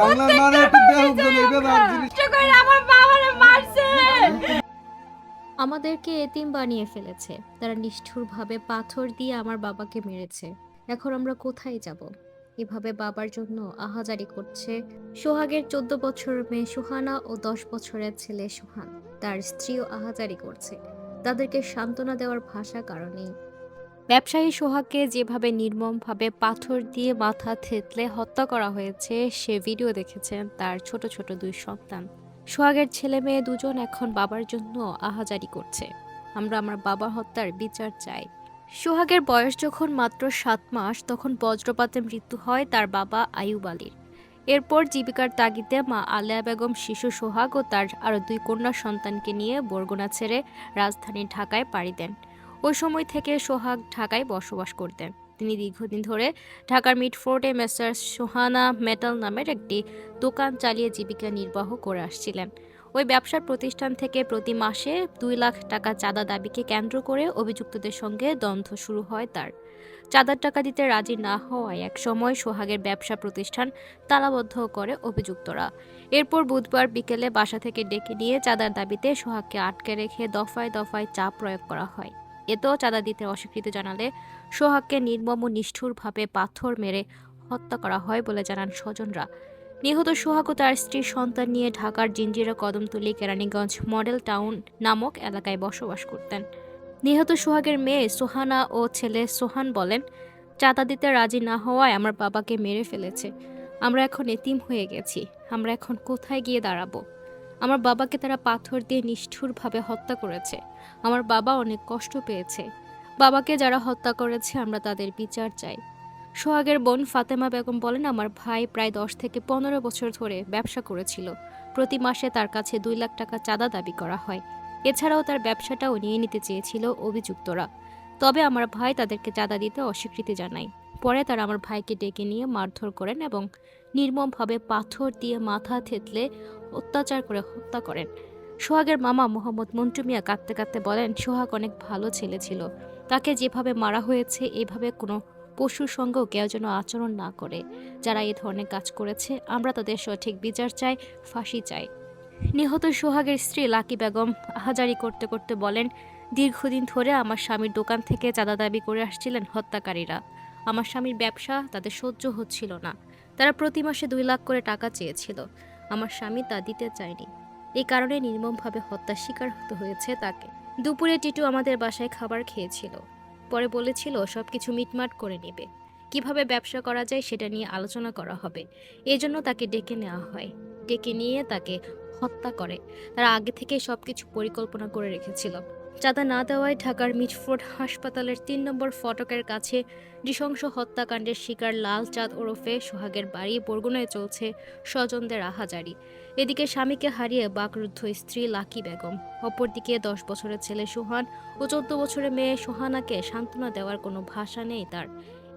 বাংলার মানে একটু আর করে আমার বাবারে মারছে। আমাদেরকে এতিম বানিয়ে ফেলেছে। তারা নিষ্ঠুরভাবে পাথর দিয়ে আমার বাবাকে মেরেছে। এখন আমরা কোথায় যাব? এভাবে বাবার জন্য আহাজারি করছে সোহাগের চোদ্দ বছরের মেয়ে সুহানা ও দশ বছরের ছেলে সুহান। তার স্ত্রীও আহাজারি করছে। তাদেরকে সান্ত্বনা দেওয়ার ভাষা কারণেই ব্যবসায়ী সোহাগকে যেভাবে নির্মমভাবে পাথর দিয়ে মাথা থেতলে হত্যা করা হয়েছে, সে ভিডিও দেখেছেন তার ছোট ছোট দুই সন্তান। সোহাগের ছেলে মেয়ে দুজন এখন বাবার জন্য আহাজারি করছে। আমরা আমার বাবার হত্যার বিচার চাই। সোহাগের বয়স যখন মাত্র সাত মাস, তখন বজ্রপাতে মৃত্যু হয় তার বাবা আয়ুব আলীর। এরপর জীবিকার তাগিদে মা আলেয়া বেগম, শিশু সোহাগ ও তার আরও দুই কন্যা সন্তানকে নিয়ে বরগুনা ছেড়ে রাজধানী ঢাকায় পাড়ি দেন। ওই সময় থেকে সোহাগ ঢাকায় বসবাস করতেন তিনি দীর্ঘদিন ধরে ঢাকার মিডফোর্টে মেসার সোহানা মেটাল নামের একটি দোকান চালিয়ে জীবিকা নির্বাহ করে আসছিলেন। ওই ব্যবসার প্রতিষ্ঠান থেকে প্রতি মাসে দুই লাখ টাকা চাঁদা দাবিকে কেন্দ্র করে অভিযুক্তদের সঙ্গে দ্বন্দ্ব শুরু হয় তার। চাঁদার টাকা দিতে রাজি না হওয়ায় এক সময় সোহাগের ব্যবসা প্রতিষ্ঠান তালাবদ্ধ করে অভিযুক্তরা। এরপর বুধবার বিকেলে বাসা থেকে ডেকে নিয়ে চাঁদার দাবিতে সোহাগকে আটকে রেখে দফায় দফায় চাপ প্রয়োগ করা হয়। এতেও চাঁদা দিতে অস্বীকৃতি জানালে সোহাগকে নির্মম নিষ্ঠুরভাবে পাথর মেরে হত্যা করা হয় বলে জানান স্বজনরা। নিহত সোহাগ ও তার স্ত্রীর সন্তান নিয়ে ঢাকার জিঞ্জিরা কদমতলী কেরানীগঞ্জ মডেল টাউন নামক এলাকায় বসবাস করতেন। নিহত সোহাগের মেয়ে সোহানা ও ছেলে সোহান বলেন, চাঁদা দিতে রাজি না হওয়ায় আমার বাবাকে মেরে ফেলেছে। আমরা এখন এতিম হয়ে গেছি। আমরা এখন কোথায় গিয়ে দাঁড়াবো? আমার বাবাকে তারা পাথর দিয়ে নিষ্ঠুরভাবে হত্যা করেছে। আমার বাবা অনেক কষ্ট পেয়েছে। বাবাকে যারা হত্যা করেছে, আমরা তাদের বিচার চাই। সোহাগের বোন ফাতেমা বেগম বলেন, আমার ভাই প্রায় দশ থেকে পনেরো বছর ধরে ব্যবসা করেছিল। প্রতি মাসে তার কাছে দুই লাখ টাকা চাঁদা দাবি করা হয়। এছাড়াও তার ব্যবসাটাও নিয়ে নিতে চেয়েছিল অভিযুক্তরা। তবে আমার ভাই তাদেরকে চাঁদা দিতে অস্বীকৃতি জানায়। পরে তারা আমার ভাইকে ডেকে নিয়ে মারধর করেন এবং নির্মমভাবে পাথর দিয়ে মাথা থেতলে অত্যাচার করে হত্যা করেন। সোহাগের মামা মোহাম্মদ মন্টু মিয়া কাঁদতে কাঁদতে বলেন, সোহাগ অনেক ভালো ছেলে ছিল। তাকে যেভাবে মারা হয়েছে, এভাবে কোনো পশুর সঙ্গেও কেউ যেন আচরণ না করে। যারা এই ধরনের কাজ করেছে, আমরা তাদের সঠিক বিচার চাই, ফাঁসি চাই। নিহত সোহাগের স্ত্রী লাকি বেগম আহাজারি করতে করতে বলেন, দীর্ঘদিন ধরে আমার স্বামীর দোকান থেকে চাঁদা দাবি করে আসছিলেন হত্যাকারীরা। আমার স্বামীর ব্যবসা তাদের সহ্য হচ্ছিল না। তারা প্রতি মাসে দুই লাখ করে টাকা চেয়েছিল। আমার স্বামী তা দিতে চায়নি। এই কারণে নির্মমভাবে হত্যার শিকার হতে হয়েছে তাকে। দুপুরে টিটু আমাদের বাসায় খাবার খেয়েছিল। পরে বলেছিল সব কিছু মিটমাট করে নেবে। কীভাবে ব্যবসা করা যায় সেটা নিয়ে আলোচনা করা হবে। এজন্য তাকে ডেকে নেওয়া হয়। ডেকে নিয়ে তাকে হত্যা করে। তারা আগে থেকে সব কিছু পরিকল্পনা করে রেখেছিল। চাঁদা না দেওয়ায় ঢাকার মিটফোর্ড হাসপাতালের তিন নম্বর ফটকের কাছে নৃশংস হত্যাকাণ্ডের শিকার লাল চাঁদ ওরফে সোহাগের বাড়ি বরগুনায় চলছে স্বজনদের আহাজারি। এদিকে স্বামীকে হারিয়ে বাকরুদ্ধ স্ত্রী লাকি বেগম, অপরদিকে দশ বছরের ছেলে সোহান ও চোদ্দ বছরের মেয়ে সোহানাকে সান্ত্বনা দেওয়ার কোনো ভাষা নেই তার।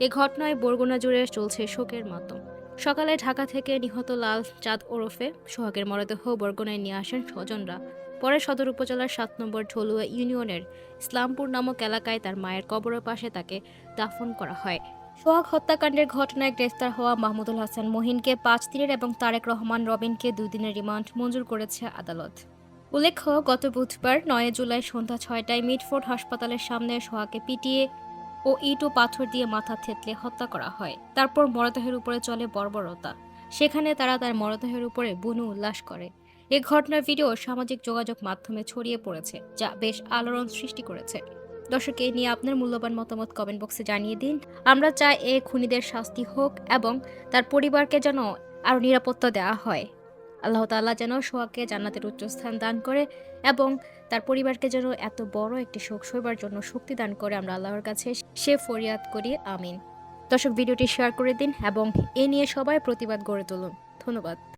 এ ঘটনায় বরগুনা জুড়ে চলছে শোকের মাতম সকালে ঢাকা থেকে নিহত লাল চাঁদ ওরফে সোহাগের মরদেহ বরগুনায় নিয়ে আসেন স্বজনরা। পরে সদর উপজেলার সাত নম্বর ঢলুয়া ইউনিয়নের ইসলামপুর নামক এলাকায় তার মায়ের কবরের পাশে তাকে দাফন করা হয়। সোহাগ হত্যাকাণ্ডের ঘটনায় গ্রেফতার হওয়া মাহমুদুল হাসান মহিনকে পাঁচ দিনের এবং তারেক রহমান রবিনকে দুই দিনের রিমান্ড মঞ্জুর করেছে আদালত। উল্লেখ্য, গত বুধবার নয় জুলাই সন্ধ্যা ছয়টায় মিডফোর্ড হাসপাতালের সামনে সোহাকে পিটিয়ে ও ইট ও পাথর দিয়ে মাথা থেতলে হত্যা করা হয়। তারপর মরদেহের উপরে চলে বর্বরতা। সেখানে তারা তার মরদেহের উপরে বুনু উল্লাস করে। এ ঘটনার ভিডিও সামাজিক যোগাযোগ মাধ্যমে ছড়িয়ে পড়েছে, যা বেশ আলোড়ন সৃষ্টি করেছে। দর্শক এই নিয়ে আপনার মূল্যবান মতামত কমেন্ট বক্সে জানিয়ে দিন। আমরা চাই এ খুনিদের শাস্তি হোক এবং তার পরিবারকে যেন আরও নিরাপত্তা দেওয়া হয়। আল্লাহ তাআলা যেন সোহাগকে জান্নাতের উচ্চস্থান দান করে এবং তার পরিবারকে যেন এত বড় একটি শোক সইবার জন্য শক্তি দান করে আমরা আল্লাহর কাছে সে ফরিয়াদ করি, আমিন। দর্শক, ভিডিওটি শেয়ার করে দিন এবং এ নিয়ে সবাই প্রতিবাদ গড়ে তুলুন। ধন্যবাদ।